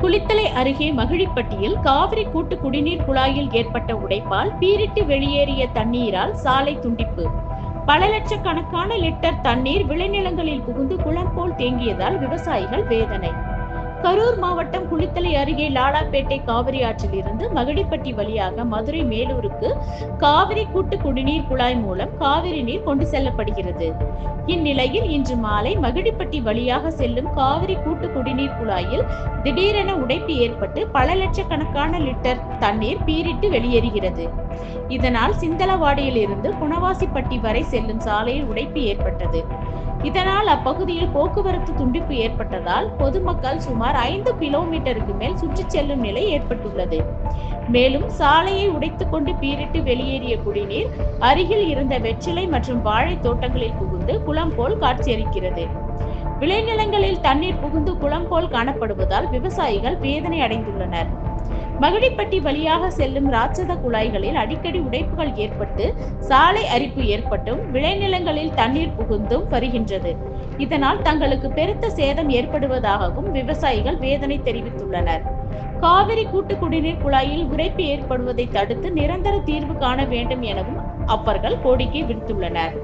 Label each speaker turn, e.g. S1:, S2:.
S1: குளித்தலை அருகே மகிழிப்பட்டியில் காவிரி கூட்டு குடிநீர் குழாயில் ஏற்பட்ட உடைப்பால் பீரிட்டு வெளியேறிய தண்ணீரால் சாலை துண்டிப்பு. பல லட்சக்கணக்கான லிட்டர் தண்ணீர் விளைநிலங்களில் புகுந்து குளம் போல் தேங்கியதால் விவசாயிகள் வேதனை. கரூர் மாவட்டம் குளித்தலை அருகே லாலாப்பேட்டை காவிரி ஆற்றில் இருந்து மகிடிப்பட்டி வழியாக மதுரை மேலூருக்கு காவிரி கூட்டு குடிநீர் குழாய் மூலம் காவிரி நீர் கொண்டு செல்லப்படுகிறது. இந்நிலையில் இன்று மாலை மகிடிப்பட்டி வழியாக செல்லும் காவிரி கூட்டு குடிநீர் குழாயில் திடீரென உடைப்பு ஏற்பட்டு பல லட்சக்கணக்கான லிட்டர் தண்ணீர் பீரிட்டு வெளியேறுகிறது. இதனால் சிந்தலவாடியில் இருந்து குணவாசிப்பட்டி வரை செல்லும் சாலையில் உடைப்பு ஏற்பட்டது. இதனால் அப்பகுதியில் போக்குவரத்து துண்டிப்பு ஏற்பட்டதால் பொதுமக்கள் சுமார் ஐந்து கிலோமீட்டருக்கு மேல் சுற்றி செல்லும் நிலை ஏற்பட்டுள்ளது. மேலும் சாலையை உடைத்துக் கொண்டு பீரிட்டு வெளியேறிய குடிநீர் அருகில் இருந்த வெற்றிலை மற்றும் வாழை தோட்டங்களில் புகுந்து குளம் போல் காட்சியளிக்கிறது. விளைநிலங்களில் தண்ணீர் புகுந்து குளம் போல் காணப்படுவதால் விவசாயிகள் வேதனை அடைந்துள்ளனர். மகிழிப்பட்டி வழியாக செல்லும் ராட்சத குழாய்களில் அடிக்கடி உடைப்புகள் ஏற்பட்டு சாலை அரிப்பு ஏற்பட்டும் விளைநிலங்களில் தண்ணீர் புகுந்தும் வருகின்றது. இதனால் தங்களுக்கு பெருத்த சேதம் ஏற்படுவதாகவும் விவசாயிகள் வேதனை தெரிவித்துள்ளனர். காவிரி கூட்டு குடிநீர் குழாயில் உடைப்பு ஏற்படுவதை தடுத்து நிரந்தர தீர்வு காண வேண்டும் எனவும் அவர்கள் கோரிக்கை விடுத்துள்ளனர்.